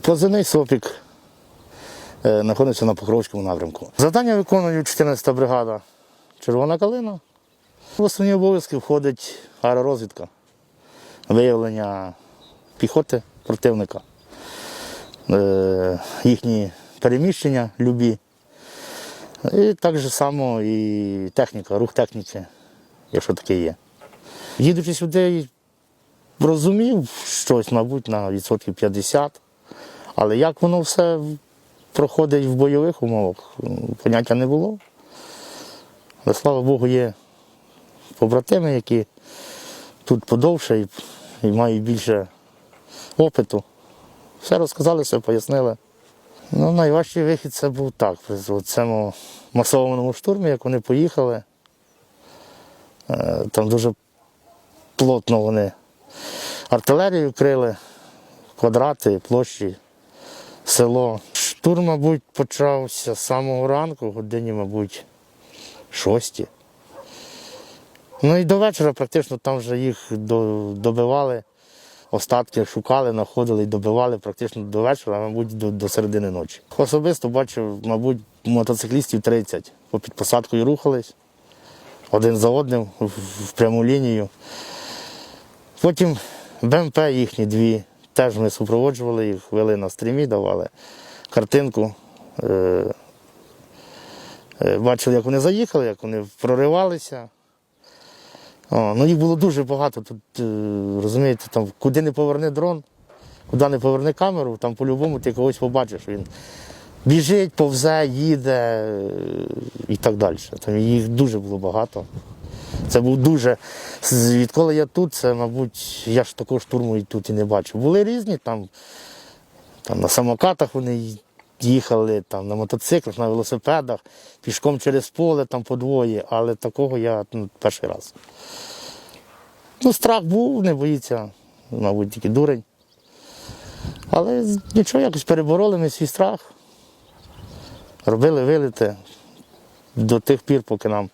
Позивний сопік е, знаходиться на Покровському напрямку. Завдання виконує 14-та бригада Червона калина. В основні обов'язки входить аеророзвідка, виявлення піхоти противника, е, їхні переміщення любі. І так же само і техніка, рух техніки, якщо таке є. Їдучи сюди, розумів щось, мабуть, на відсотків 50. Але як воно все проходить в бойових умовах, поняття не було. Але слава Богу, є побратими, які тут подовше і, і мають більше опиту. Все розказали, все пояснили. Ну, найважчий вихід це був так, при цьому масованому штурмі, як вони поїхали. Е, Там дуже плотно вони артилерію крили, квадрати, площі, село. Штурм, мабуть, почався з самого ранку, годині, мабуть, шості. Ну і до вечора практично там вже їх добивали, остатки шукали, знаходили і добивали практично до вечора, мабуть, до, до середини ночі. Особисто бачив, мабуть, мотоциклістів 30 по під посадкою рухались, один за одним в пряму лінію. Потім БМП їхні дві, теж ми супроводжували їх, вели на стрімі, давали картинку. Е, е, Бачили, як вони заїхали, як вони проривалися. О, ну їх було дуже багато. Тут, е, розумієте, там, куди не поверни дрон, куди не поверни камеру, там по-любому ти когось побачиш. Він біжить, повзе, їде і так далі. Там їх дуже було багато. Це був дуже. Відколи я тут, це, мабуть, я ж такого штурму і тут і не бачив. Були різні, там, там на самокатах вони їхали, там, на мотоциклах, на велосипедах, пішком через поле, там по двоє, але такого я ну, перший раз. Ну, страх був, не боїться, мабуть, тільки дурень. Але нічого, якось перебороли ми свій страх. Робили виліти до тих пір, поки нам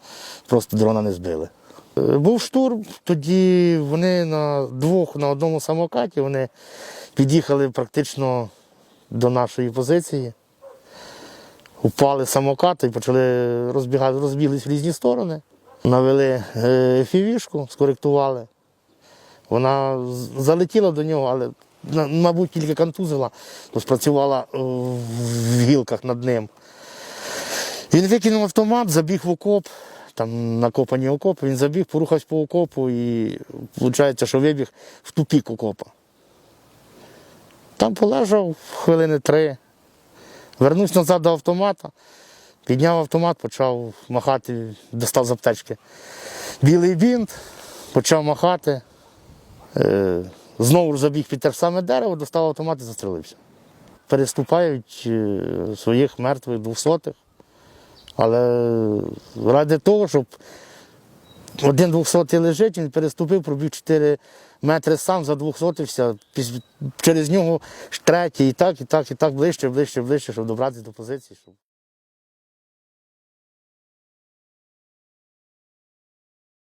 просто дрона не збили. Е, Був штурм, тоді вони на двох на одному самокаті вони під'їхали практично до нашої позиції, упали з самоката і почали розбігати, розбіглись в різні сторони. Навели е, фівішку, скоректували. Вона залетіла до нього, але, мабуть, тільки контузила, то спрацювала е, в гілках над ним. Він викинув автомат, забіг в окоп, там накопані окопи, він забіг, порухався по окопу і виходить, що вибіг в тупік окопа. Там полежав хвилини три, вернувся назад до автомата, підняв автомат, почав махати, достав з аптечки. Білий бінт, почав махати. Е, знову забіг під те ж саме дерево, достав автомат і застрелився. Переступають е, своїх мертвих двохсотих. Але ради того, щоб один двохсотий лежить, він переступив, пробіг 4 метри сам, за двохсотився, через нього третій, і так, і так, і так, ближче, ближче, ближче, щоб добратися до позиції.